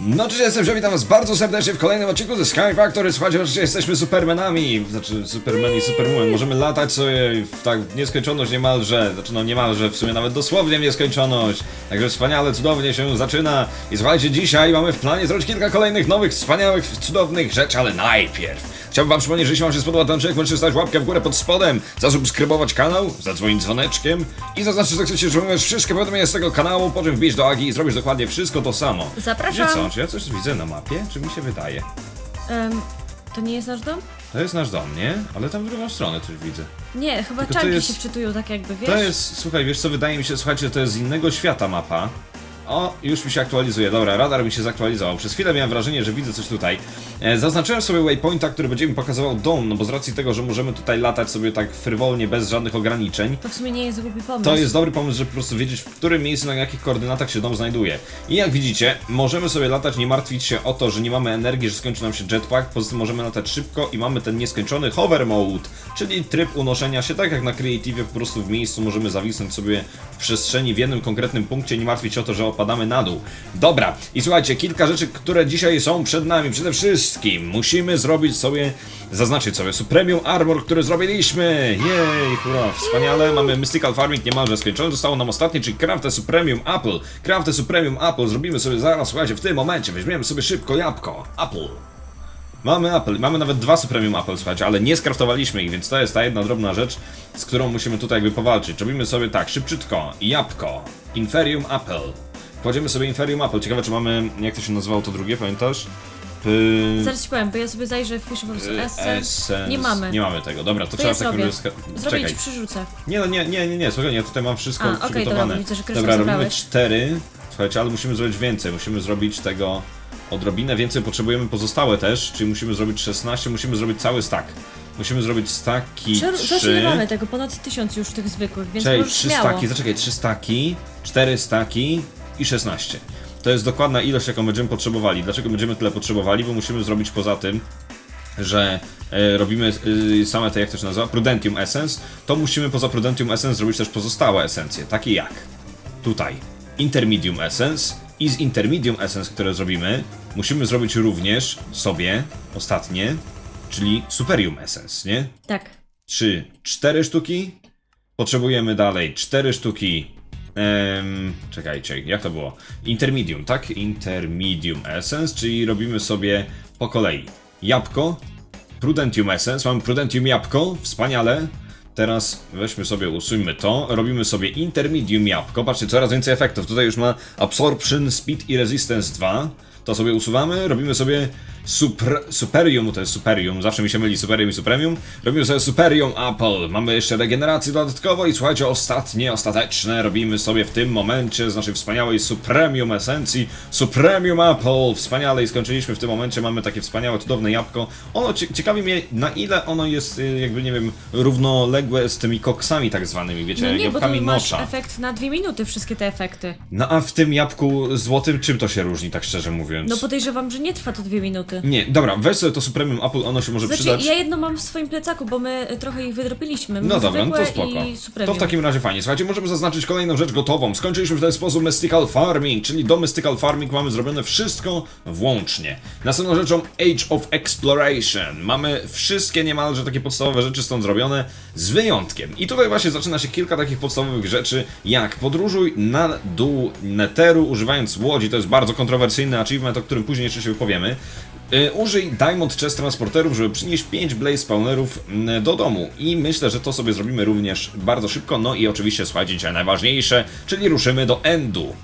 No cześć, jestem Joe, witam was bardzo serdecznie w kolejnym odcinku ze Sky Factory. Słuchajcie, oczywiście jesteśmy supermenami, znaczy superman i superwoman. Możemy latać sobie w tak w nieskończoność niemalże, znaczy no niemalże, w sumie nawet dosłownie w nieskończoność. Także wspaniale, cudownie się zaczyna. I słuchajcie, dzisiaj mamy w planie zrobić kilka kolejnych nowych, wspaniałych, cudownych rzeczy, ale najpierw Chciałbym wam przypomnieć, że jeśli wam się spodobał ten odcinek, możecie stać łapkę w górę pod spodem, zasubskrybować kanał, zadzwonić dzwoneczkiem i zaznaczyć, że chcecie otrzymywać wszystkie powiadomienia z tego kanału, po czym wbić do Agi i zrobić dokładnie wszystko to samo. Zapraszam. Wiecie co, czy ja coś widzę na mapie? Czy mi się wydaje? Em, to nie jest nasz dom? To jest nasz dom, nie? Ale tam w drugą stronę coś widzę. Nie, chyba Tylko to czanki jest- się wczytują tak jakby, wiesz? To jest, słuchaj, wiesz co, wydaje mi się, słuchajcie, to jest z innego świata mapa. O, już mi się aktualizuje. Dobra, radar mi się zaktualizował. Przez chwilę miałem wrażenie, że widzę coś tutaj. E, zaznaczyłem sobie waypointa, który będzie mi pokazywał dom, no bo z racji tego, że możemy tutaj latać sobie tak frywolnie, bez żadnych ograniczeń, To w sumie nie jest głupi pomysł. to jest dobry pomysł, żeby po prostu wiedzieć, w którym miejscu, na jakich koordynatach się dom znajduje. I jak widzicie, możemy sobie latać, nie martwić się o to, że nie mamy energii, że skończy nam się jetpack, poza tym możemy latać szybko i mamy ten nieskończony hover mode, czyli tryb unoszenia się, tak jak na Creative, po prostu w miejscu możemy zawisnąć sobie w przestrzeni w jednym konkretnym punkcie, nie martwić się o to, że opadamy na dół. Dobra, i słuchajcie, kilka rzeczy, które dzisiaj są przed nami. Przede wszystkim musimy zrobić sobie, zaznaczyć sobie Supremium Armor, który zrobiliśmy. Jej, hurra, wspaniale. Mamy Mystical Farming niemalże skończony. Zostało nam ostatnie, czyli Craft the Supremium Apple. Craft the Supremium Apple zrobimy sobie zaraz, słuchajcie, w tym momencie. Weźmiemy sobie szybko jabłko. Apple. Mamy Apple, mamy nawet dwa Supremium Apple, słuchajcie, ale nie skraftowaliśmy ich, więc to jest ta jedna drobna rzecz, z którą musimy tutaj jakby powalczyć. Robimy sobie tak, szybciutko, jabłko, Inferium Apple. Kładziemy sobie Inferium Apple. Ciekawe, czy mamy, jak to się nazywało to drugie, pamiętasz? P... Zaraz ci powiem, bo ja sobie zajrzę, wpiszę po prostu Essence. Essence. Nie mamy. Nie mamy tego, dobra, to, To trzeba ja w takim zrobię. i ci przyrzucę. Nie, no nie, nie, nie, nie, słuchaj, ja tutaj mam wszystko A, okej, przygotowane. dobra, widzę, że dobra, robimy zabrałeś. cztery, słuchajcie, ale musimy zrobić więcej, musimy zrobić tego odrobinę więcej, potrzebujemy pozostałe też, czyli musimy zrobić 16, musimy zrobić cały stack. Musimy zrobić staki Przer- Zresztą 3, nie mamy tego, ponad tysiąc już tych zwykłych, więc czyli możesz 3 śmiało. staki, zaczekaj, 3 staki, 4 staki i 16. To jest dokładna ilość, jaką będziemy potrzebowali. Dlaczego będziemy tyle potrzebowali? Bo musimy zrobić poza tym, że e, robimy e, same te, jak to się nazywa, Prudentium Essence, to musimy poza Prudentium Essence zrobić też pozostałe esencje, takie jak tutaj Intermedium Essence i z Intermedium Essence, które zrobimy, musimy zrobić również sobie ostatnie, czyli Superium Essence, nie? Tak. Trzy, cztery sztuki. Potrzebujemy dalej cztery sztuki. Czekajcie, jak to było? Intermedium, tak? Intermedium Essence, czyli robimy sobie po kolei jabłko, Prudentium Essence, mamy Prudentium jabłko, wspaniale. Teraz weźmy sobie, usuńmy to, robimy sobie Intermedium jabłko, patrzcie, coraz więcej efektów, tutaj już ma Absorption, Speed i Resistance 2. To sobie usuwamy, robimy sobie super, Superium, to jest Superium, zawsze mi się myli Superium i Supremium. Robimy sobie Superium Apple, mamy jeszcze regenerację dodatkowo i słuchajcie, ostatnie, ostateczne robimy sobie w tym momencie z naszej wspaniałej Supremium esencji, Supremium Apple, wspaniale i skończyliśmy w tym momencie, mamy takie wspaniałe, cudowne jabłko. Ono, cie, ciekawi mnie, na ile ono jest, y, jakby nie wiem, równoległe z tymi koksami tak zwanymi, wiecie, No nie, bo jabłkami tu masz nocza. efekt na dwie minuty, wszystkie te efekty. No a w tym jabłku złotym czym to się różni, tak szczerze mówiąc? No podejrzewam, że nie trwa to dwie minuty. Nie, dobra, weź sobie to Supremium Apple, ono się może Znaczy, przydać. ja jedno mam w swoim plecaku, bo my y, trochę ich wydropiliśmy. No dobra, no to Zwykłe spoko. I To Supremium. w takim razie fajnie. Słuchajcie, możemy zaznaczyć kolejną rzecz gotową. Skończyliśmy w ten sposób Mystical Farming, czyli do Mystical Farming mamy zrobione wszystko włącznie. Następną rzeczą Age of Exploration. Mamy wszystkie niemalże takie podstawowe rzeczy stąd zrobione, z wyjątkiem. I tutaj właśnie zaczyna się kilka takich podstawowych rzeczy, jak podróżuj na dół Netheru używając łodzi. To jest bardzo kontrowersyjny achievement, o którym później jeszcze się wypowiemy. Y, Użyj Diamond Chest Transporterów, żeby przynieść 5 Blaze Spawnerów mm, do domu. I myślę, że to sobie zrobimy również bardzo szybko. No i oczywiście, słuchajcie, dzisiaj najważniejsze, czyli ruszymy do Endu.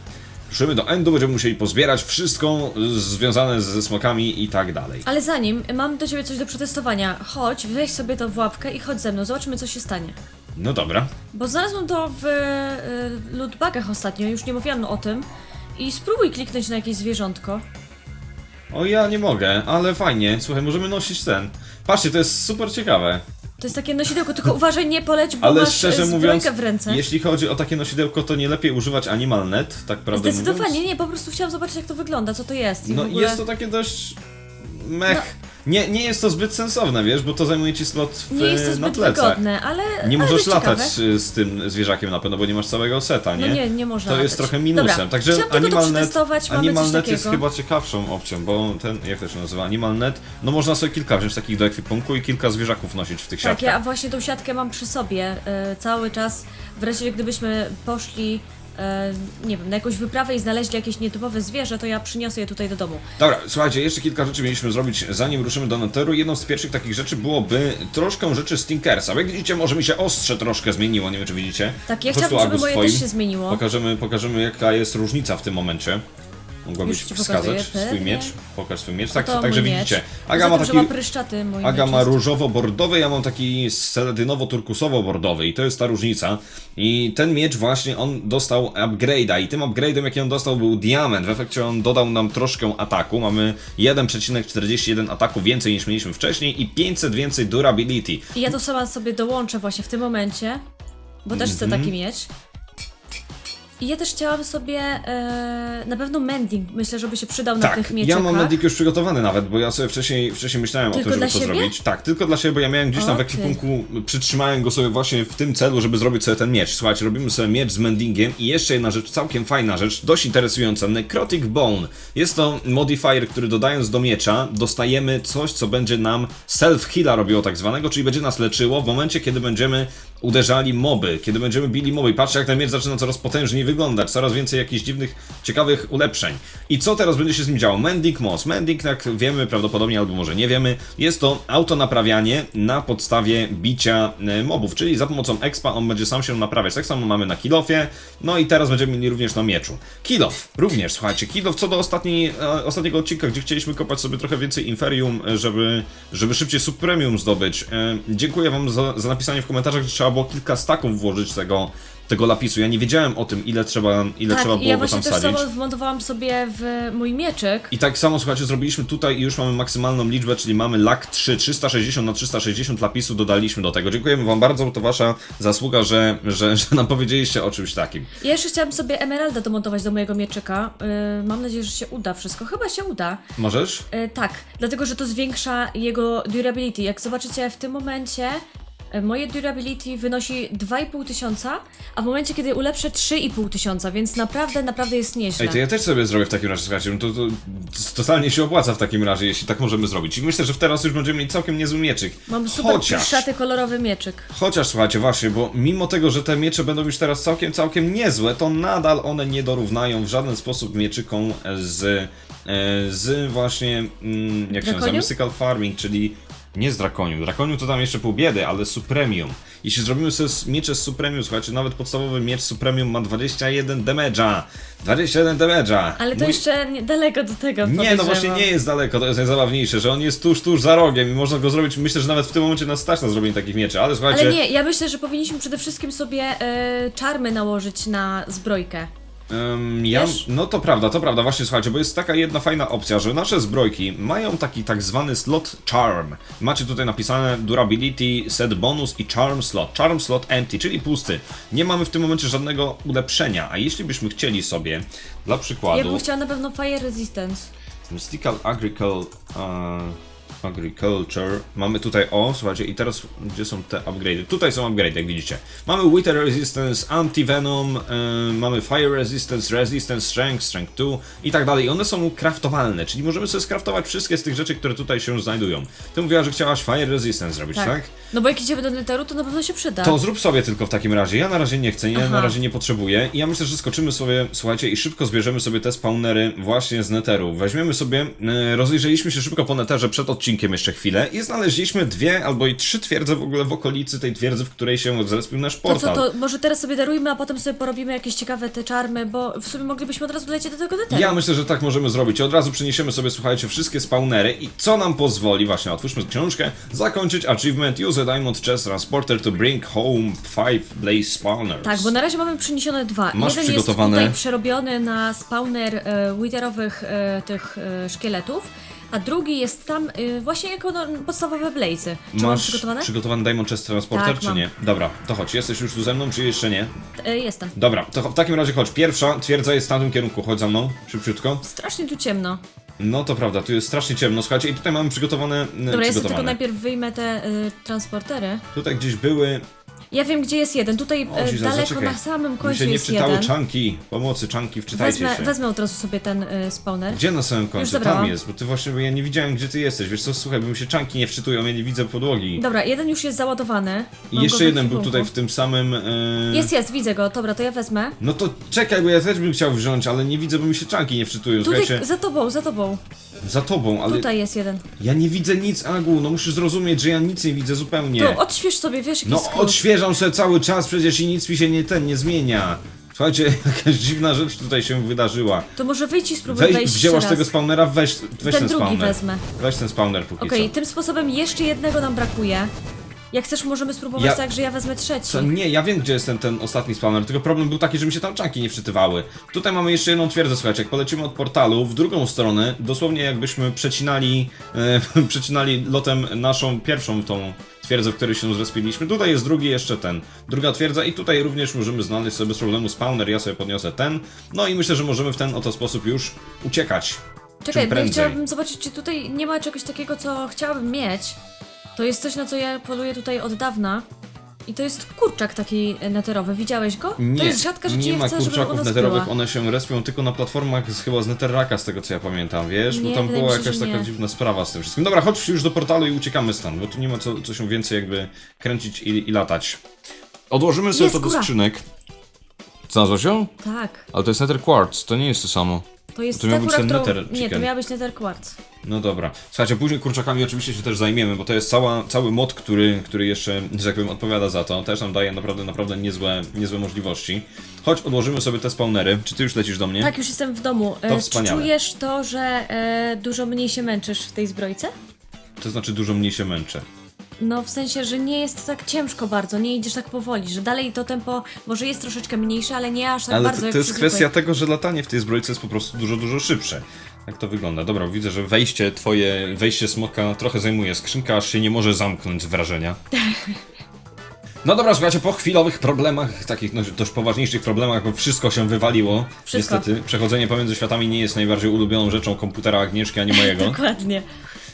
Ruszymy do Endu, będziemy musieli pozbierać wszystko y, związane ze smokami i tak dalej. Ale zanim, mam do ciebie coś do przetestowania. Chodź, weź sobie to w łapkę i chodź ze mną, zobaczymy co się stanie. No dobra. Bo znalazłam to w y, lootbagach ostatnio, już nie mówiłam o tym. I spróbuj kliknąć na jakieś zwierzątko. O, ja nie mogę, ale fajnie. Słuchaj, możemy nosić ten. Patrzcie, to jest super ciekawe. To jest takie nosidełko, tylko uważaj, nie poleć, bo Ale masz szczerze e, mówiąc, zbrojkę w ręce. jeśli chodzi o takie nosidełko, to nie lepiej używać AnimalNet, tak prawdę Zdecydowanie mówiąc? nie, po prostu chciałam zobaczyć jak to wygląda, co to jest. I No w ogóle... jest to takie dość mech. Nie, nie jest to zbyt sensowne, wiesz, bo to zajmuje ci slot w, Nie jest to na zbyt plecach. wygodne, ale. Nie ale możesz latać ciekawe. y, z tym zwierzakiem na pewno, bo nie masz całego seta, nie? No nie, nie można To jest latać. trochę minusem. Dobra, Także chciałam tylko to AnimalNet, przetestować, mamy coś AnimalNet jest takiego. chyba ciekawszą opcją, bo ten, jak to się nazywa, AnimalNet, no można sobie kilka wziąć takich do ekwipunku i kilka zwierzaków nosić w tych Tak, siatkach. ja właśnie tą siatkę mam przy sobie e, cały czas. W razie gdybyśmy poszli, e, nie wiem, na jakąś wyprawę i znaleźli jakieś nietypowe zwierzę, to ja przyniosę je tutaj do domu. Dobra, słuchajcie, jeszcze kilka rzeczy mieliśmy zrobić zanim ruszymy do Netheru. Jedną z pierwszych takich rzeczy byłoby troszkę rzeczy Stinkersa. Jak widzicie, może mi się ostrze troszkę zmieniło, nie wiem czy widzicie. Tak, ja chciałabym, żeby moje twoim. też się zmieniło. Pokażemy, pokażemy jaka jest różnica w tym momencie. Mogłabyś Już ci wskazać pokazuję, swój pewnie. miecz? Pokaż swój miecz. Tak, Oto także mój widzicie. miecz. Aga Poza ma tym, taki że ma pryszczaty, Aga ma różowo-bordowy, ja mam taki seledynowo-turkusowo-bordowy i to jest ta różnica. I ten miecz właśnie, on dostał upgrade'a i tym upgrade'em jaki on dostał był diament. W efekcie on dodał nam troszkę ataku. Mamy 1,41 ataku więcej niż mieliśmy wcześniej i 500 więcej durability. I ja to sama sobie dołączę właśnie w tym momencie, bo też chcę Mhm. taki mieć. I ja też chciałam sobie e, na pewno mending, myślę, żeby się przydał na Tak, tych ja mieczykach. mam medik już przygotowany nawet, bo ja sobie wcześniej, wcześniej myślałem Tylko o tym, żeby to siebie? zrobić. Tak, tylko dla siebie, bo ja miałem gdzieś tam w Okej. ekwipunku, przytrzymałem go sobie właśnie w tym celu, żeby zrobić sobie ten miecz. Słuchajcie, robimy sobie miecz z mendingiem i jeszcze jedna rzecz, całkiem fajna rzecz, dość interesująca, Necrotic Bone. Jest to modifier, który dodając do miecza, dostajemy coś, co będzie nam self-heala robiło tak zwanego, czyli będzie nas leczyło w momencie, kiedy będziemy uderzali moby, kiedy będziemy bili moby. Patrzcie, jak ten miecz zaczyna coraz potężniej wyglądać, coraz więcej jakichś dziwnych, ciekawych ulepszeń. I co teraz będzie się z nim działo? Mending Moss. Mending, jak wiemy prawdopodobnie, albo może nie wiemy, jest to autonaprawianie na podstawie bicia e, mobów, czyli za pomocą expa on będzie sam się naprawiać. Tak samo mamy na kilofie, no i teraz będziemy mieli również na mieczu. Kilof, również, słuchajcie, kilof co do ostatniej, e, ostatniego odcinka, gdzie chcieliśmy kopać sobie trochę więcej inferium, e, żeby, żeby szybciej subpremium zdobyć. Dziękuję wam za, za napisanie w komentarzach, że trzeba było kilka staków włożyć tego, tego lapisu. Ja nie wiedziałem o tym, ile trzeba, ile tak, trzeba było ja go właśnie tam też wsadzić. sama wmontowałam sobie w mój mieczyk. I tak samo, słuchajcie, zrobiliśmy tutaj i już mamy maksymalną liczbę, czyli mamy lak 3, 360 na 360 lapisu dodaliśmy do tego. Dziękujemy wam bardzo, to wasza zasługa, że, że, że nam powiedzieliście o czymś takim. Ja jeszcze chciałam sobie emeraldę domontować do mojego mieczyka. Yy, mam nadzieję, że się uda wszystko. Chyba się uda. Możesz? E, tak, dlatego że to zwiększa jego durability. Jak zobaczycie w tym momencie, moje durability wynosi 2,5 tysiąca, a w momencie, kiedy ulepszę 3,5 tysiąca, więc naprawdę, naprawdę jest nieźle. Ej, to ja też sobie zrobię w takim razie, słuchajcie, no to, to, to totalnie się opłaca w takim razie, jeśli tak możemy zrobić. I myślę, że teraz już będziemy mieli całkiem niezły mieczyk. Mam super Chociaż, szaty kolorowy mieczyk. chociaż słuchajcie, właśnie, bo mimo tego, że te miecze będą już teraz całkiem, całkiem niezłe, to nadal one nie dorównają w żaden sposób mieczykom z, e, z właśnie, mm, jak się nazywa, Drakonium? Mystical Farming, czyli nie z Drakonium. Drakonium to tam jeszcze pół biedy, ale Supremium. Jeśli zrobimy sobie miecze z Supremium, słuchajcie, nawet podstawowy miecz Supremium ma 21 damage'a. 21 damage'a. Ale to Mój- jeszcze nie, daleko do tego nie, no właśnie nie jest daleko, to jest najzabawniejsze, że on jest tuż, tuż za rogiem i można go zrobić, myślę, że nawet w tym momencie nas stać na zrobienie takich mieczy, ale słuchajcie... Ale nie, ja myślę, że powinniśmy przede wszystkim sobie e, czarmy nałożyć na zbrojkę. Ym, ja, Wiesz? no to prawda, to prawda, właśnie słuchajcie, bo jest taka jedna fajna opcja, że nasze zbrojki mają taki tak zwany slot charm. Macie tutaj napisane durability, set bonus i charm slot. Charm slot empty, czyli pusty. Nie mamy w tym momencie żadnego ulepszenia, a jeśli byśmy chcieli sobie, dla Ja przykładu, bym chciała na pewno fire resistance. mystical agricul, e, agriculture, mamy tutaj, o, słuchajcie, i teraz gdzie są te upgrade'y? Tutaj są upgrade'y, jak widzicie. Mamy wither resistance, anti-venom, e, mamy fire resistance, resistance, strength, strength 2 i tak dalej. I one są craftowalne, czyli możemy sobie skraftować wszystkie z tych rzeczy, które tutaj się znajdują. Ty mówiła, że chciałaś fire resistance zrobić, tak? No bo jak idziemy do Netheru, to na pewno się przyda. To zrób sobie tylko w takim razie. Ja na razie nie chcę, ja Aha. na razie nie potrzebuję. I ja myślę, że skoczymy sobie, słuchajcie, i szybko zbierzemy sobie te spawnery właśnie z neteru. Weźmiemy sobie, e, rozejrzeliśmy się szybko po neterze przed odcinkiem jeszcze chwilę i znaleźliśmy dwie albo i trzy twierdze w ogóle w okolicy tej twierdzy, w której się zrespił nasz To portal. co, to może teraz sobie darujmy, a potem sobie porobimy jakieś ciekawe te czarmy, bo w sumie moglibyśmy od razu lecieć do tego Netheru. Ja myślę, że tak możemy zrobić. Od razu przeniesiemy sobie, słuchajcie, wszystkie spawnery i co nam pozwoli, właśnie otwórzmy książkę, zakończyć achievement Use a Diamond Chest Transporter to bring home five blaze spawners. Tak, bo na razie mamy przeniesione dwa. Masz Jeden przygotowane- jest tutaj przerobiony na spawner e, e, tych e, szkieletów, a drugi jest tam e, właśnie jako no, podstawowe blazy. Czy Masz przygotowane? przygotowany Diamond Chest Transporter, Tak, czy mam. nie? Dobra, to chodź, jesteś już tu ze mną, czy jeszcze nie? E, jestem. Dobra, to w takim razie chodź. Pierwsza twierdza jest w tamtym kierunku, chodź za mną, szybciutko. Strasznie tu ciemno. No to prawda, tu jest strasznie ciemno, słuchajcie, i tutaj mamy przygotowane... e, Dobra, ja sobie tylko przygotowane. najpierw wyjmę te y, transportery. Tutaj gdzieś były... Ja wiem, gdzie jest jeden. Tutaj O, y, Jesus, daleko zaczekaj. na samym Mi końcu się nie jest jeden. czanki. Pomocy, czanki, wczytajcie Wezmę, się. wezmę od razu sobie ten y, spawner. Gdzie na samym końcu? Tam jest, bo ty właśnie, bo ja nie widziałem gdzie ty jesteś. Wiesz co, słuchaj, bo mi się czanki nie wczytują, ja nie widzę podłogi. Dobra, jeden już jest załadowany. I Mam jeszcze w jeden był ekwipunku. tutaj w tym samym... e, Jest, jest, widzę go. Dobra, to ja wezmę. No to czekaj, bo ja też bym chciał wziąć, ale nie widzę, bo mi się czanki nie wczytują. Tutaj, Słuchajcie, za tobą, za tobą. Za tobą, ale Tutaj jest jeden. ja nie widzę nic, Agu, no musisz zrozumieć, że ja nic nie widzę zupełnie. To odśwież sobie, wiesz, jaki No skrót. odświeżam sobie cały czas przecież i nic mi się nie ten nie zmienia. Słuchajcie, jakaś dziwna rzecz tutaj się wydarzyła. To może wyjdź i spróbuj Weź, wejść wzięłaś jeszcze tego raz. spawnera, weź, weź ten, Ten drugi spawner. wezmę. Weź ten spawner póki Okej, co. tym sposobem jeszcze jednego nam brakuje. Jak chcesz, możemy spróbować Ja- tak, że ja wezmę trzeci. Co, nie, ja wiem gdzie jest ten, ten ostatni spawner, tylko problem był taki, że mi się tam czanki nie wczytywały. Tutaj mamy jeszcze jedną twierdzę, słuchajcie, jak polecimy od portalu w drugą stronę, dosłownie jakbyśmy przecinali, e, przecinali lotem naszą pierwszą tą twierdzę, w której się zrespiliśmy. Tutaj jest drugi jeszcze ten, druga twierdza i tutaj również możemy znaleźć sobie bez problemu spawner, ja sobie podniosę ten. No i myślę, że możemy w ten oto sposób już uciekać. Czekaj, czym bo ja prędzej. chciałabym zobaczyć, czy tutaj nie ma czegoś takiego, co chciałabym mieć. To jest coś, na co ja poluję tutaj od dawna. I to jest kurczak taki neterowy. Widziałeś go? Nie, to jest rzadka rzecz, nie ja ma chcę, kurczaków neterowych, one się respią tylko na platformach z, chyba z Netherracka, z tego co ja pamiętam, wiesz? Nie, bo tam była jakaś taka nie. dziwna sprawa z tym wszystkim. Dobra, chodź już do portalu i uciekamy stąd, bo tu nie ma co, co się więcej jakby kręcić i, i latać. Odłożymy sobie Jest to do góra. skrzynek. Znalazłeś ją? Tak. Ale to jest Nether Quartz, to nie jest to samo. To jest To miał ta być ten którą... nether Nie, to chicken. miała być nether quartz. No dobra. Słuchajcie, później kurczakami oczywiście się też zajmiemy, bo to jest cała, cały mod, który, który jeszcze, że tak powiem, odpowiada za to. Też nam daje naprawdę, naprawdę niezłe, niezłe możliwości. Chodź, odłożymy sobie te spawnery. Czy ty już lecisz do mnie? Tak, już jestem w domu. E, czy wspaniale. czujesz to, że e, dużo mniej się męczysz w tej zbrojce? To znaczy dużo mniej się męczę. No w sensie, że nie jest tak ciężko bardzo, nie idziesz tak powoli, że dalej to tempo może jest troszeczkę mniejsze, ale nie aż tak Ale bardzo to, to jest kwestia zwykłej. tego, że latanie w tej zbrojce jest po prostu dużo, dużo szybsze. Jak to wygląda? Dobra, widzę, że wejście twoje, wejście smoka trochę zajmuje skrzynka, aż się nie może zamknąć z wrażenia. No dobra, słuchajcie, po chwilowych problemach, takich no, dość poważniejszych problemach, bo wszystko się wywaliło. Wszystko. Niestety, przechodzenie pomiędzy światami nie jest najbardziej ulubioną rzeczą komputera Agnieszki, ani mojego. Dokładnie.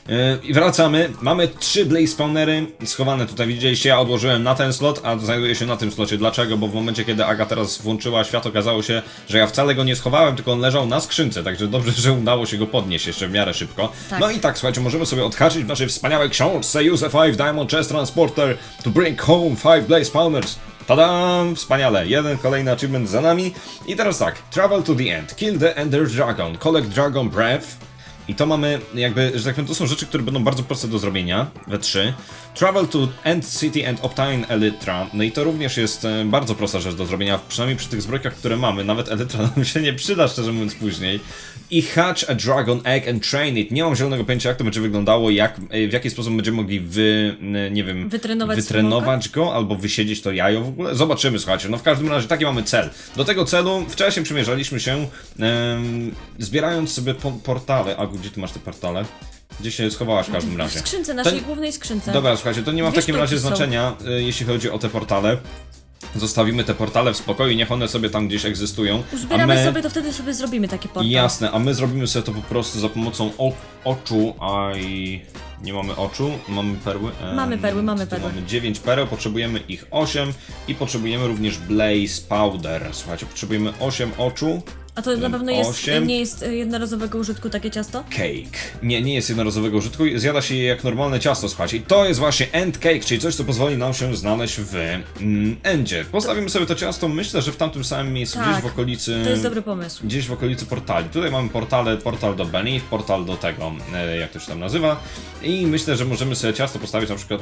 Yy, I wracamy. Mamy trzy blaze spawnery schowane tutaj. Widzieliście, ja odłożyłem na ten slot, a znajduje się na tym slocie. Dlaczego? Bo w momencie, kiedy Aga teraz włączyła świat, okazało się, że ja wcale go nie schowałem, tylko on leżał na skrzynce. Także dobrze, że udało się go podnieść jeszcze w miarę szybko. Tak. No i tak, słuchajcie, możemy sobie odhaczyć w naszej wspaniałej książce Use a 5 Diamond Chest Transporter to bring home 5 blaze spawners. Tadam! Wspaniale. Jeden kolejny achievement za nami. I teraz tak. Travel to the end. Kill the Ender Dragon. Collect Dragon Breath. I to mamy jakby, że tak powiem, to są rzeczy, które będą bardzo proste do zrobienia we 3. Travel to End City and Obtain Elytra. No i to również jest e, bardzo prosta rzecz do zrobienia, przynajmniej przy tych zbrojkach, które mamy. Nawet Elytra nam się nie przyda, szczerze mówiąc, później. I hatch a dragon egg and train it. Nie mam zielonego pojęcia, jak to będzie wyglądało, jak, e, w jaki sposób będziemy mogli wy, e, nie wiem, Wytrenować wytrenować go, albo wysiedzieć to jajo w ogóle. Zobaczymy, słuchajcie. No w każdym razie taki mamy cel. Do tego celu wcześniej przymierzaliśmy się, em, zbierając sobie po portale. A gdzie ty masz te portale? Gdzie się schowałaś w każdym W razie? skrzynce, naszej To- głównej skrzynce. Dobra, słuchajcie, to nie ma w Dwie takim razie są. znaczenia, y, jeśli chodzi o te portale. Zostawimy te portale w spokoju, niech one sobie tam gdzieś egzystują. A Uzbieramy my... sobie, to wtedy sobie zrobimy taki portal. Jasne, a my zrobimy sobie to po prostu za pomocą o- oczu, a i nie mamy oczu, mamy perły. Mamy perły, mamy tu perły. Mamy 9 pereł, potrzebujemy ich 8 i potrzebujemy również Blaze Powder. Słuchajcie, potrzebujemy 8 oczu. A to na pewno jest, Osiem. nie jest y, jednorazowego użytku takie ciasto? Cake. Nie, nie jest jednorazowego użytku, zjada się je jak normalne ciasto, słuchajcie. I to jest właśnie end cake, czyli coś, co pozwoli nam się znaleźć w mm, endzie. Postawimy sobie to ciasto, myślę, że w tamtym samym miejscu, Tak, gdzieś w okolicy... To jest dobry pomysł. Gdzieś w okolicy portali. Tutaj mamy portale, portal do Beneath, portal do tego, e, jak to się tam nazywa. I myślę, że możemy sobie ciasto postawić na przykład...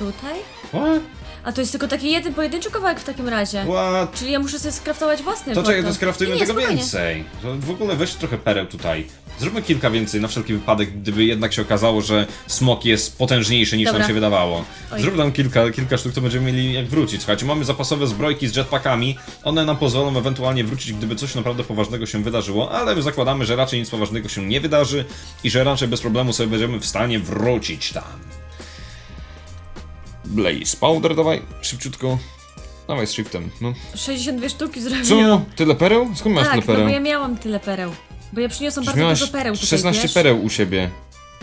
Tutaj? What? A to jest tylko taki jeden pojedynczy kawałek w takim razie. What? Czyli ja muszę sobie skraftować własny To czekaj, to skraftujmy Nie, nie, tego spokojnie. więcej. To W ogóle weź trochę pereł tutaj. Zróbmy kilka więcej, na wszelki wypadek, gdyby jednak się okazało, że smok jest potężniejszy niż Dobra. nam się wydawało. Oj. Zrób nam kilka, kilka sztuk, to będziemy mieli jak wrócić. Słuchajcie, mamy zapasowe zbrojki z jetpackami. One nam pozwolą ewentualnie wrócić, gdyby coś naprawdę poważnego się wydarzyło, ale my zakładamy, że raczej nic poważnego się nie wydarzy i że raczej bez problemu sobie będziemy w stanie wrócić tam. Blaze powder, dawaj, szybciutko. Dawaj z shiftem, no. 62 sztuki zrobiłam. Co? Tyle pereł? Skąd masz Tak, tyle no pereł? bo ja miałam tyle pereł. Bo ja przyniosłam Przecież bardzo miałaś dużo pereł tutaj, 16 wiesz? pereł u siebie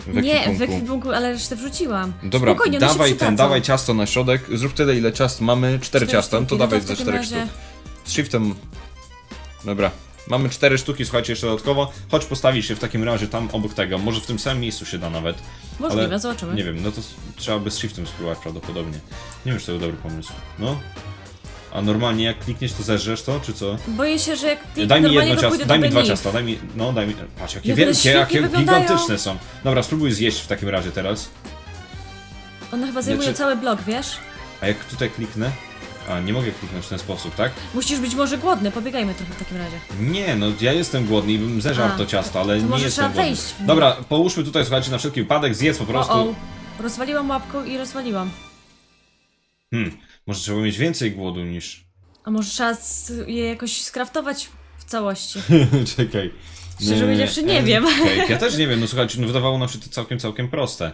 w Nie, w ekwipunku, ale resztę wrzuciłam. Dobra, Spokojnie, one się dawaj ten, przydadzą. dawaj ciasto na środek. Zrób tyle, ile ciast mamy. Cztery Cztery ciasta, no to no dawaj to w ze takim czterech razie- sztuk. Z shiftem. Dobra. Mamy cztery sztuki, słuchajcie, jeszcze dodatkowo. Chodź postawić się w takim razie tam obok tego. Może w tym samym miejscu się da nawet. Możliwe, ale zobaczymy. Nie wiem, no to trzeba by z shiftem spróbować prawdopodobnie. Nie wiem, czy to był dobry pomysł. No. A normalnie jak klikniesz, to zeżrzesz to, czy co? Boję się, że jak kliknę Daj mi jedno to ciasto, daj mi dwa ciasta, daj mi, no daj mi, patrz jakie wielkie, jakie wyglądają. gigantyczne są. Dobra, spróbuj zjeść w takim razie teraz. One chyba zajmują Znaczy- cały blok, wiesz? A jak tutaj kliknę? A, nie mogę kliknąć w ten sposób, tak? Musisz być może głodny, pobiegajmy trochę w takim razie. Nie, no ja jestem głodny i bym zeżarł A, to ciasto, ale to nie może jestem trzeba głodny. wejść w nie. Dobra, połóżmy tutaj, słuchajcie, na wszelki wypadek, zjedz po prostu. O, o. Rozwaliłam łapką i rozwaliłam. Hmm, może trzeba mieć więcej głodu niż... A może trzeba je jakoś skraftować w całości? Czekaj. Szczerze powiedziawszy, nie wiem. Cake. Ja też nie wiem, no słuchajcie, no wydawało nam się to całkiem, całkiem proste.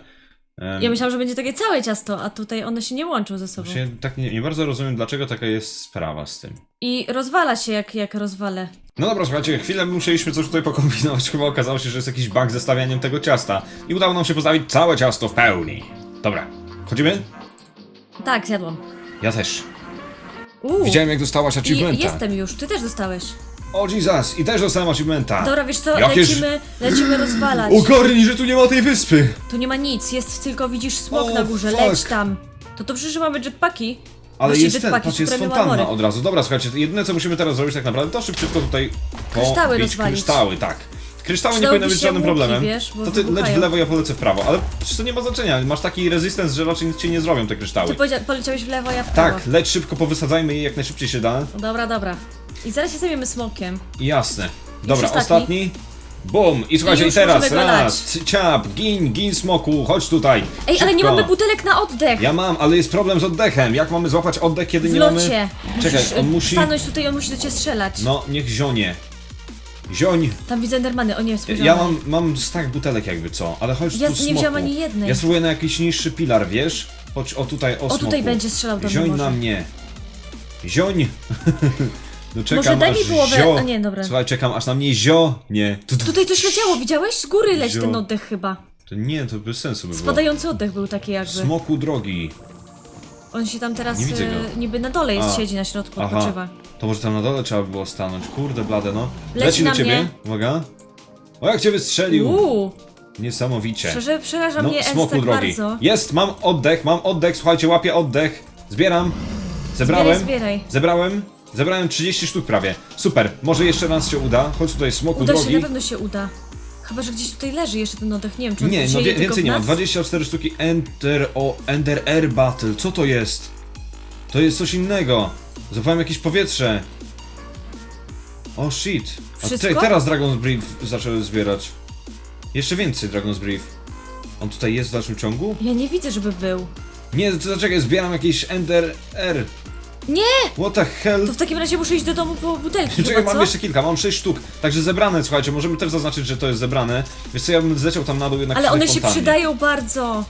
Ja myślałam, że będzie takie całe ciasto, a tutaj one się nie łączą ze sobą. Właśnie tak nie, nie bardzo rozumiem, dlaczego taka jest sprawa z tym. I rozwala się jak, jak rozwalę. No dobra, słuchajcie, chwilę musieliśmy coś tutaj pokombinować, chyba okazało się, że jest jakiś bug ze stawianiem tego ciasta. I udało nam się postawić całe ciasto w pełni. Dobra, chodzimy? Tak, zjadłam. Ja też. Uuu. Widziałem jak dostałaś I achievementa. jestem już, ty też dostałeś. O Jesus, i też dostałem achievementa. Dobra, wiesz co, Jakież- lecimy, lecimy rozwalać. Ogarnij, że tu nie ma tej wyspy! Tu nie ma nic, jest tylko, widzisz, smok O, na górze, fuck. leć tam. To to przecież mamy jetpacki. Ale Właściwie jest ten, jetpacki patrz, jest fontanna armory. od razu. Dobra, słuchajcie, jedyne co musimy teraz zrobić tak naprawdę, to szybciutko tutaj Kryształy pobić rozwalić. kryształy, tak. Kryształy nie powinny być się żadnym łuki, problemem. wiesz, bo to ty leć wybuchają. w lewo, ja polecę w prawo. Ale przecież to nie ma znaczenia, masz taki resistance, że raczej nic ci nie zrobią te kryształy. Ty poleciałeś w lewo, ja w prawo. Tak, leć szybko, powysadzajmy je jak najszybciej się da. Dobra, dobra. I zaraz się zajmiemy smokiem. Jasne. Dobra, ostatni. ostatni. Bum! I słuchajcie, i, już teraz możemy go raz, ciap, gin, gin smoku, chodź tutaj. Ej, ale nie Szybko. mamy butelek na oddech! Ja mam, ale jest problem z oddechem. Jak mamy złapać oddech, kiedy w nie locie! mamy... Musisz Czekaj, on y, musi... stanąć tutaj, on musi do ciebie strzelać. No, niech zionie. Zioń. Tam widzę Endermany, o nie, spojrzałam. Ja mam, mam stak butelek jakby co, ale chodź Ja tu nie smoku. ani jednej. Ja spróbuję na jakiś niższy pilar, wiesz? Chodź, o tutaj, o, O, tutaj smoku. będzie strzelał do mnie Zioń może. na mnie. Zioń. no czekam Może daj aż mi połowę- zio... a nie, dobra. Słuchaj, czekam aż na mnie zio... Nie. Tutaj coś leciało, widziałeś? Z góry leci ten oddech chyba. to nie, to bez sensu by było. Spadający oddech był taki jakby. Smoku drogi. On się tam teraz Nie widzę go. y, niby na dole jest, A. siedzi na środku, Aha. odpoczywa. To może tam na dole trzeba by było stanąć. Kurde blade, no. Leci do na ciebie. mnie. Uwaga. O, jak cię wystrzelił. Uuu, Niesamowicie. szczerze przeraża No, mnie Ens smoku tak drogi. bardzo. Jest, mam oddech, mam oddech, słuchajcie, łapię oddech. Zbieram. Zebrałem. Zbieraj, zbieraj. Zebrałem. Zebrałem 30 sztuk prawie. Super, może jeszcze raz się uda. Chodź tutaj, smoku Uda się, drogi. na pewno się uda. Chyba, że gdzieś tutaj leży jeszcze ten oddech, nie wiem, czy on Nie, no wie, więcej nie ma. nas? 24 sztuki Enter o Ender Air Battle. Co to jest? To jest coś innego. Złapałem jakieś powietrze. O shit. A Wszystko? te, teraz Dragon's Breath zaczęły zbierać. Jeszcze więcej Dragon's Breath. On tutaj jest w dalszym ciągu? Ja nie widzę, żeby był. Nie, to zaczekaj, zbieram jakieś Ender Air. Nie! What the hell? To w takim razie muszę iść do domu po butelki Czekaj, chyba, mam co? jeszcze kilka, mam 6 sztuk. Także zebrane, słuchajcie, możemy też zaznaczyć, że to jest zebrane. Wiesz co, ja bym zleciał tam na dół jednak Ale one się fontannie. przydają bardzo.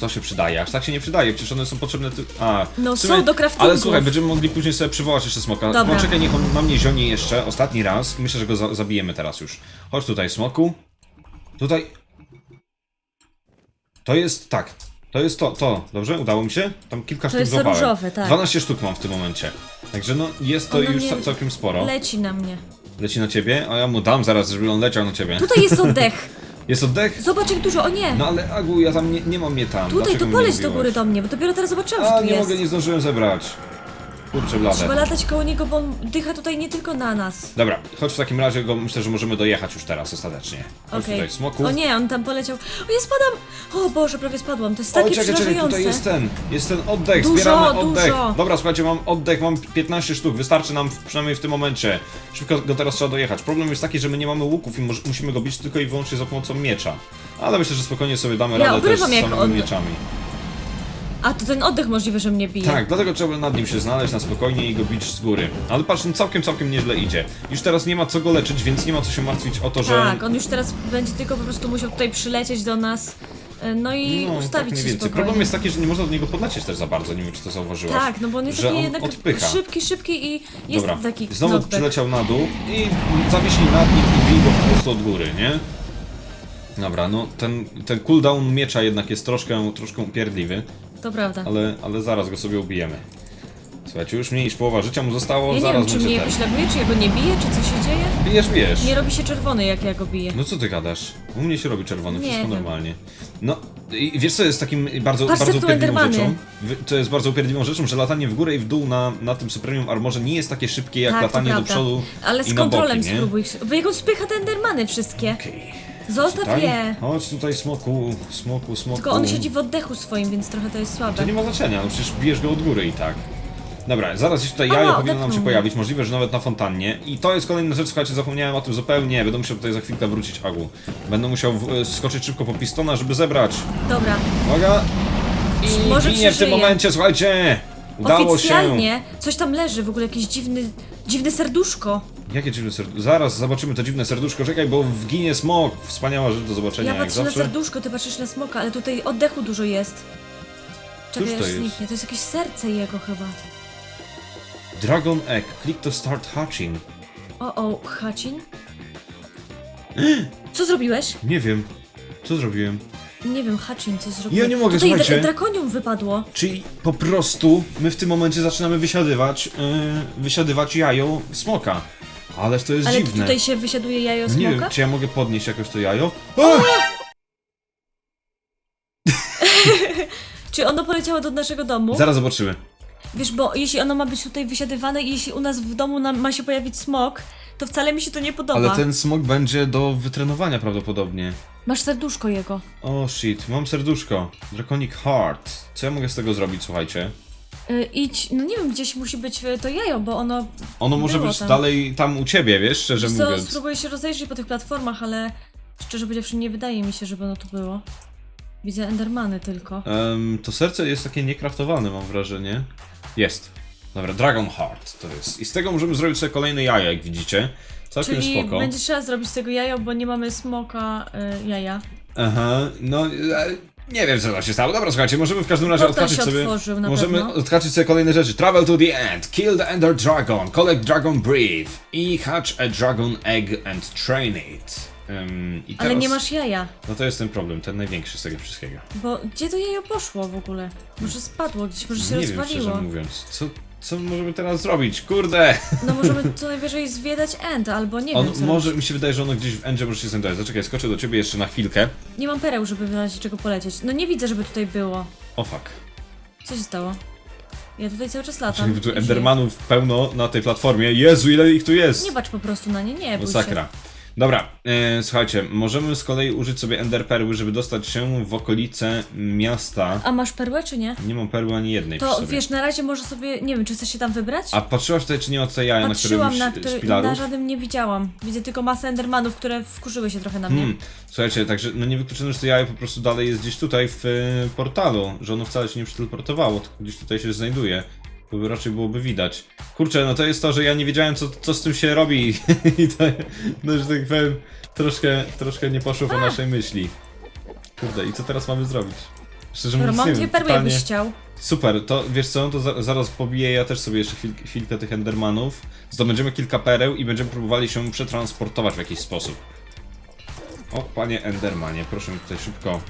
To się przydaje, aż tak się nie przydaje, przecież one są potrzebne ty... A, No, w są do craftingu. Ale słuchaj, będziemy mogli później sobie przywołać jeszcze smoka. Dobra. Poczekaj, niech on na mnie zionie jeszcze, ostatni raz. Myślę, że go za zabijemy teraz już. Chodź tutaj, smoku. Tutaj... To jest, tak. To jest to, to, dobrze? Udało mi się? Tam kilka sztuk jest to złapałem. różowe, tak. 12 sztuk mam w tym momencie. Także no, jest to On na już mnie ca- całkiem sporo. Leci na mnie. Leci na ciebie, a ja mu dam zaraz, żeby on leciał na ciebie. Tutaj jest oddech. Jest oddech? Zobacz jak dużo, o nie! No ale Agu, ja tam nie, nie mam mnie tam. Tutaj, Dlaczego to poleć do góry do mnie, bo dopiero teraz zobaczyłam, że A, tu nie jest. mogę, nie zdążyłem zebrać. Kurczę blade. Trzeba latać koło niego, bo on dycha tutaj nie tylko na nas. Dobra, chodź w takim razie go, myślę, że możemy dojechać już teraz ostatecznie. Chodź Okej. tutaj, smoku. O nie, on tam poleciał. O, ja spadam! O Boże, prawie spadłam. To jest O, takie czekaj, czekaj, przerażające. tutaj jest ten, jest ten oddech, Dużo, zbieramy oddech. dużo. Dobra, słuchajcie, mam oddech, mam 15 sztuk, wystarczy nam w, przynajmniej w tym momencie. Szybko go teraz trzeba dojechać. Problem jest taki, że my nie mamy łuków i musimy go bić tylko i wyłącznie za pomocą miecza. Ale myślę, że spokojnie sobie damy Ja radę też z jak samymi mieczami. A to ten oddech możliwe, że mnie bije. Tak, dlatego trzeba nad nim się znaleźć na spokojnie i go bić z góry. Ale patrz, on całkiem, całkiem nieźle idzie. Już teraz nie ma co go leczyć, więc nie ma co się martwić o to, że... Tak, on już teraz będzie tylko po prostu musiał tutaj przylecieć do nas E, No i No, ustawić tak się spokojnie. Problem jest taki, że nie można do niego podlecieć też za bardzo, nie wiem czy to zauważyłaś. Tak, no bo on jest taki on jednak odpycha. szybki, szybki i jest Dobra, taki znowu knockback. przyleciał na dół i zawiśli nad nim i bili go po prostu od góry, nie? Dobra, no ten, ten cooldown miecza jednak jest troszkę, troszkę upierdliwy, To prawda. ale, ale zaraz go sobie ubijemy. Słuchajcie, już mniej niż połowa życia mu zostało, Ja nie zaraz wiem, czy będzie mnie ten. jakoś laguje, czy ja go nie biję, czy co się dzieje. Bijesz, bijesz. Nie robi się czerwony, jak ja go biję. No co ty gadasz? U mnie się robi czerwony, Nie wszystko wiem. normalnie. No i wiesz co jest takim bardzo, Patrz, bardzo jak tu upierdliwą Endermany. rzeczą? Wy- To jest bardzo upierdliwą rzeczą, że latanie w górę i w dół na, na tym Supremium Armorze nie jest takie szybkie jak tak, to latanie do prawda. przodu Ale i z na kontrolem boki, nie? spróbuj. Bo jego spycha te endermany wszystkie. Okej. Zostaw Tutaj? je. Chodź tutaj smoku, smoku, smoku. Tylko on siedzi w oddechu swoim, więc trochę to jest To słabe. nie ma znaczenia, no przecież bijesz go od góry i tak. Dobra, zaraz gdzieś tutaj A, jajo powinno nam się odepnął. pojawić, możliwe, że nawet na fontannie. I to jest kolejna rzecz, słuchajcie, zapomniałem o tym zupełnie, będę musiał tutaj za chwilkę wrócić Agu. Będę musiał w, e, skoczyć szybko po pistona, żeby zebrać. Dobra. Uwaga! I Może ginie w tym przeżyje. momencie, słuchajcie! Udało się! Oficjalnie coś tam leży, w ogóle jakieś dziwny, dziwne serduszko. Jakie dziwne serduszko? Zaraz zobaczymy to dziwne serduszko, czekaj, bo wginie smok. Wspaniała rzecz do zobaczenia, Ja jak patrzę na zawsze. serduszko, ty patrzysz na smoka, ale tutaj oddechu dużo jest. Czekaj, Cóż to jest? zniknie. To jest jakieś serce jego chyba. Dragon Egg, click to start hatching. O, o, Hacin? Co zrobiłeś? Nie wiem, co zrobiłem? Nie wiem, Hacin, co zrobiłeś? Ja nie mogę, Tutaj słuchajcie. dra- drakonium wypadło. Czyli po prostu my w tym momencie zaczynamy wysiadywać, yy, wysiadywać jajo smoka. Ależ to jest Ale dziwne. tutaj się wysiaduje jajo Nie smoka? wiem, czy ja mogę podnieść jakoś to jajo? O! Czy ono poleciało do naszego domu? Zaraz zobaczymy. Wiesz, bo jeśli ono ma być tutaj wysiadywane i jeśli u nas w domu nam ma się pojawić smok, to wcale mi się to nie podoba. Ale ten smok będzie do wytrenowania prawdopodobnie. Masz serduszko jego. O shit, mam serduszko. Draconic Heart. Co ja mogę z tego zrobić, słuchajcie? Y, idź, no nie wiem, gdzieś musi być y, to jajo, bo ono... Ono może być tam. dalej tam u ciebie, wiesz, szczerze Wiesz co, mówiąc. spróbuję się rozejrzeć po tych platformach, ale szczerze powiedziawszy nie wydaje mi się, żeby ono tu było. Widzę endermany tylko. Em, to serce jest takie niekraftowane, mam wrażenie. Jest. Dobra, Dragon Heart to jest. I z tego możemy zrobić sobie kolejne jaja, jak widzicie. Całkiem Czyli spoko. będzie trzeba zrobić z tego jajo, bo nie mamy smoka y, jaja. Aha, no e, nie wiem co tam się stało. Dobra, słuchajcie, możemy w każdym razie Portal odhaczyć się sobie. otworzył na możemy pewno. odhaczyć sobie kolejne rzeczy. Travel to the end, kill the Ender Dragon, collect Dragon Brief i hatch a Dragon Egg and train it. Ym, i Ale teraz- nie masz jaja, No to jest ten problem, ten największy z tego wszystkiego. bo gdzie to jajo poszło w ogóle? Może spadło gdzieś, może się nie wiem, rozwaliło. szczerze mówiąc. Co, co możemy teraz zrobić? Kurde! No możemy co najwyżej zwiedzać end, albo nie On wiem co może, robić. mi się wydaje, że ono gdzieś w endzie może się znajdować. Zaczekaj, skoczę do ciebie jeszcze na chwilkę. Nie mam pereł, żeby w razie czego polecieć. No nie widzę, żeby tutaj było. O fuck. Co się stało? Ja tutaj cały czas latam. Czyli tu i żyję. Endermanów pełno na tej platformie. Jezu, ile ich tu jest! Nie patrz po prostu na nie, nie bój Masakra. Dobra, e, słuchajcie, możemy z kolei użyć sobie Ender Perły, żeby dostać się w okolice miasta. A masz perłę czy nie? Nie mam perły ani jednej przy To sobie. wiesz, na razie może sobie, nie wiem, czy chcesz się tam wybrać? A patrzyłaś tutaj, czy nie ma tutaj jaja, na którym Patrzyłam na, który, pilarów? na żadnym nie widziałam. Widzę tylko masę endermanów, które wkurzyły się trochę na mnie. Hmm. Słuchajcie, także no niewykluczone, że to jajo po prostu dalej jest gdzieś tutaj w e, portalu, że ono wcale się nie przeteleportowało, tylko gdzieś tutaj się znajduje. Raczej byłoby widać. Kurczę, no to jest to, że ja nie wiedziałem co, co z tym się robi i to, no że tak powiem, troszkę, troszkę nie poszło po naszej myśli. Kurde, i co teraz mamy zrobić? Szczerze Dobra, mówiąc, mam nie dwie wiem, perły, totalnie- jakbyś chciał. Super, to wiesz co, to za, zaraz pobiję ja też sobie jeszcze chwil, chwilkę tych endermanów. Zdobędziemy kilka pereł i będziemy próbowali się przetransportować w jakiś sposób. O, panie endermanie, proszę mi tutaj szybko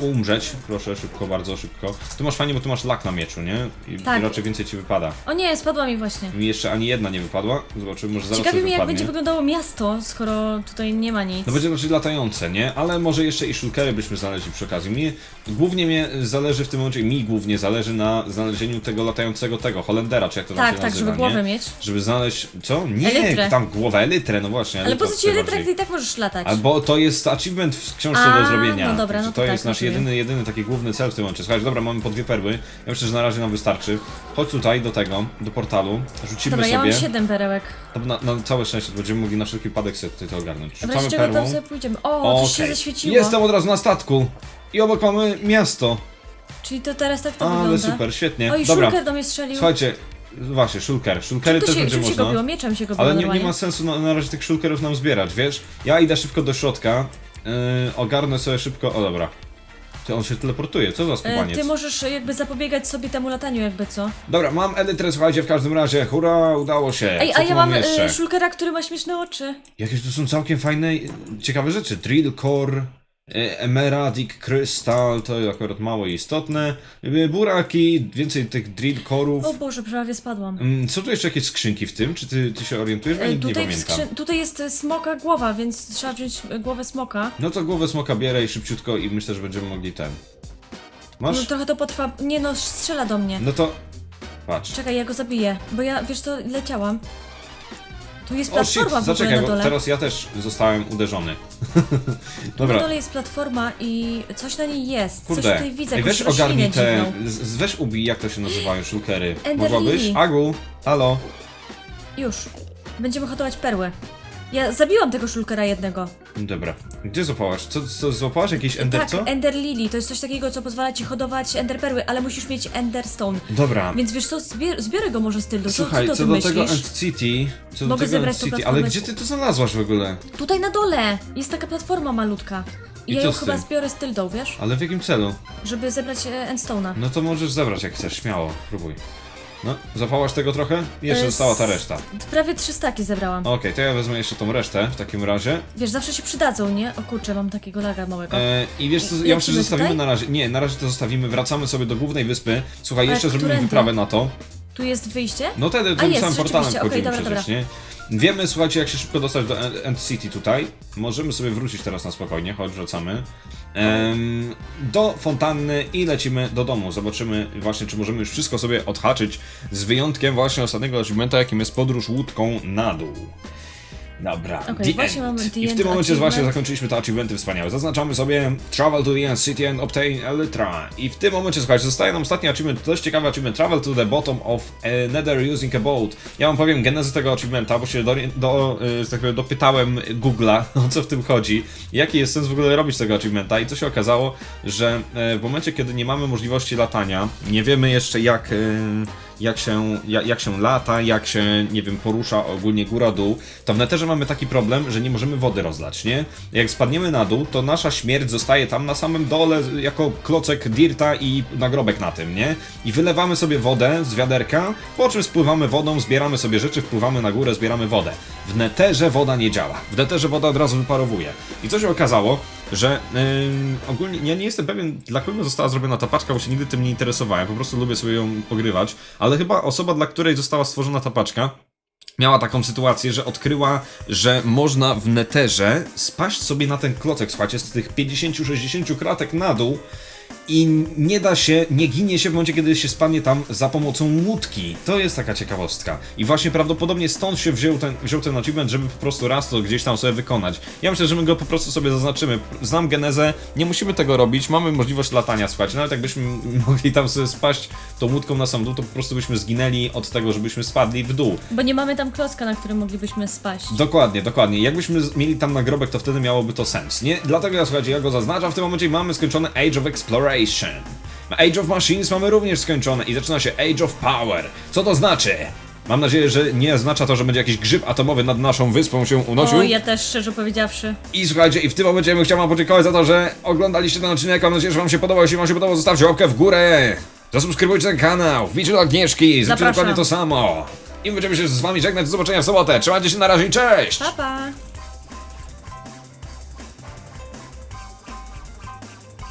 umrzeć. Proszę, szybko, bardzo szybko. Tu masz fajnie, bo tu masz lak na mieczu, nie? I, Tak. i raczej więcej ci wypada. O nie, spadła mi właśnie. Mi jeszcze ani jedna nie wypadła. Zobaczymy, może zaraz Ciekawi mnie, jak wypadnie. będzie wyglądało miasto, skoro tutaj nie ma nic. No będzie raczej latające, nie? Ale może jeszcze i szulkery byśmy znaleźli przy okazji. Mnie, głównie mnie zależy w tym momencie, mi głównie zależy na znalezieniu tego latającego tego, Holendera, czy jak to tam tak, się tak, nazywa, żeby głowę mieć. Żeby znaleźć, co? Nie, Elytrę. tam głowę, elytrę, no właśnie. Ale po co ci elektryk, ty i tak możesz latać. Albo to jest achievement w książce A, do zrobienia. no dobra, Także no to to tak, jest nasz rozumiem. jedyny, jedyny taki główny cel w tym momencie. Słuchajcie, dobra, mamy po dwie perły. Ja myślę, że na razie nam wystarczy. Chodź tutaj do tego, do portalu. Rzucimy Dobra, ja sobie. mam siedem perełek. Na, na całe szczęście, będziemy mogli na wszelki wypadek sobie tutaj to ogarnąć. Rzucamy razie czego perłą. tam sobie pójdziemy. O, coś się Okej. zaświeciło. Jestem od razu na statku. I obok mamy miasto. Czyli to teraz tak to Ale wygląda. super, świetnie. Oj, Dobra, szulker do mnie strzelił. słuchajcie, właśnie, szulker. Szulkery czym, to też się, będzie czym się można. go biło? Mieczem się go biło Ale nie, nie normalnie. ma sensu na, na razie tych szulkerów nam zbierać, wiesz? Ja idę szybko do środka Yy, ogarnę sobie szybko. O dobra. Ty on się teleportuje, co za E, skubaniec. ty możesz jakby zapobiegać sobie temu lataniu, jakby co. Dobra, mam elytrę, słuchajcie, w każdym razie. Hurra, udało się. Ej, co a tu ja mam jeszcze? e, szulkera, który ma śmieszne oczy. Jakieś tu są całkiem fajne, ciekawe rzeczy. Drill Core, Emeradic Crystal, to akurat mało istotne. Y, Buraki, więcej tych Drill Core'ów. O Boże, prawie spadłam. Mm, Są tu jeszcze jakieś skrzynki w tym? Czy ty, ty się orientujesz? Ja E, nie pamiętam. tutaj jest e, smoka głowa, więc trzeba wziąć e, głowę smoka. No to głowę smoka bierę i szybciutko i myślę, że będziemy mogli ten. No Masz? trochę to potrwa. Nie no, strzela do mnie. No to... Patrz. Czekaj, ja go zabiję, bo ja, wiesz co, leciałam. Tu jest O shit, platforma w ogóle zaczekaj, na bo dole. teraz ja też zostałem uderzony. Na Dobra, dole jest platforma i coś na niej jest. Coś kurde. tutaj widzę, Ej, jakąś weź roślinę ogarnij te... dziwną. z- z- Weź ubij, jak to się nazywają, szulkery. Ender Mogłabyś? Agu, halo. Już. Będziemy hodować perły. Ja zabiłam tego szulkera jednego. Dobra. Gdzie złapałaś? Co, co złapałaś? Jakiś ender tak, co? Ender Lily. To jest coś takiego, co pozwala ci hodować Ender perły, ale musisz mieć Ender Stone. Dobra. Więc wiesz co, zbier zbiorę go może z tyldu. Co, Słuchaj, co, co do myślisz? tego End City, co do Mogę tego zebrać End City, ale gdzie ty to znalazłaś w ogóle? Tutaj na dole jest taka platforma malutka. I, I ja ją chyba zbiorę z tyldą, wiesz? Ale w jakim celu? Żeby zebrać e, Endstone'a. No to możesz zabrać jak chcesz, śmiało, próbuj. No, zapałaś tego trochę? I jeszcze E, została ta reszta. Prawie trzy staki zebrałam. Okej, to ja wezmę jeszcze tą resztę w takim razie. Wiesz, zawsze się przydadzą, nie? O kurczę, mam takiego laga małego. E, I wiesz co, I- ja myślę, że zostawimy tutaj? na razie. Nie, na razie to zostawimy, wracamy sobie do głównej wyspy. Słuchaj, Ale jeszcze zrobimy którędy? wyprawę na to. Tu jest wyjście? No wtedy tym jest, samym portalem rzeczywiście, okej, wchodzimy dobra, przecież, nie? Wiemy, słuchajcie, jak się szybko dostać do End- End City tutaj. Możemy sobie wrócić teraz na spokojnie, chodź, wracamy. Em, do fontanny i lecimy do domu. Zobaczymy właśnie, czy możemy już wszystko sobie odhaczyć, z wyjątkiem właśnie ostatniego achievementa, jakim jest podróż łódką na dół. Dobra, Okej, the właśnie end. mamy the I w tym momencie właśnie zakończyliśmy te achievementy wspaniałe. Zaznaczamy sobie Travel to the End City and obtain Elytra. I w tym momencie, słuchajcie, zostaje nam ostatni achievement, dość ciekawy achievement, Travel to the bottom of a Nether using a boat. Ja wam powiem genezę tego achievementa, bo się do, do, że tak dopytałem Google'a, o co w tym chodzi, jaki jest sens w ogóle robić tego achievementa i co się okazało, że e, w momencie, kiedy nie mamy możliwości latania, nie wiemy jeszcze jak... jak się, jak, jak się lata, jak się, nie wiem, porusza ogólnie góra-dół, to w neterze mamy taki problem, że nie możemy wody rozlać, nie? Jak spadniemy na dół, to nasza śmierć zostaje tam na samym dole jako klocek dirta i nagrobek na tym, nie? I wylewamy sobie wodę z wiaderka, po czym spływamy wodą, zbieramy sobie rzeczy, wpływamy na górę, zbieramy wodę. W neterze woda nie działa. W neterze woda od razu wyparowuje. I co się okazało, że ym, ogólnie ja nie jestem pewien, dla kogo została zrobiona ta paczka, bo się nigdy tym nie interesowałem. Po prostu lubię sobie ją pogrywać. Ale chyba osoba, dla której została stworzona ta paczka, miała taką sytuację, że odkryła, że można w neterze spaść sobie na ten klocek, słuchajcie, z tych 50-60 kratek na dół i nie da się, nie ginie się w momencie, kiedy się spadnie tam za pomocą łódki. To jest taka ciekawostka. I właśnie prawdopodobnie stąd się wziął ten, wziął ten achievement, żeby po prostu raz to gdzieś tam sobie wykonać. Ja myślę, że my go po prostu sobie zaznaczymy. Znam genezę, nie musimy tego robić, mamy możliwość latania, słuchajcie. Nawet jakbyśmy mogli tam sobie spaść tą łódką na sam dół, to po prostu byśmy zginęli od tego, żebyśmy spadli w dół. Bo nie mamy tam klocka, na którym moglibyśmy spaść. Dokładnie, dokładnie. Jakbyśmy mieli tam nagrobek, to wtedy miałoby to sens, nie? Dlatego ja, słuchajcie, ja go zaznaczam. W tym momencie mamy skończone Age of Exploration. Age of Machines mamy również skończone i zaczyna się Age of Power. Co to znaczy? Mam nadzieję, że nie oznacza to, że będzie jakiś grzyb atomowy nad naszą wyspą się unosił. O, ja też, szczerze powiedziawszy. I słuchajcie, i w tym momencie bym chciał wam podziękować za to, że oglądaliście ten odcinek. Mam nadzieję, że wam się podobał. Jeśli wam się podobał, zostawcie łapkę w górę. Zasubskrybujcie ten kanał. Wbijcie do Agnieszki. Zróbcie dokładnie to samo. I będziemy się z wami żegnać. Do zobaczenia w sobotę. Trzymajcie się na razie i cześć! Pa, pa!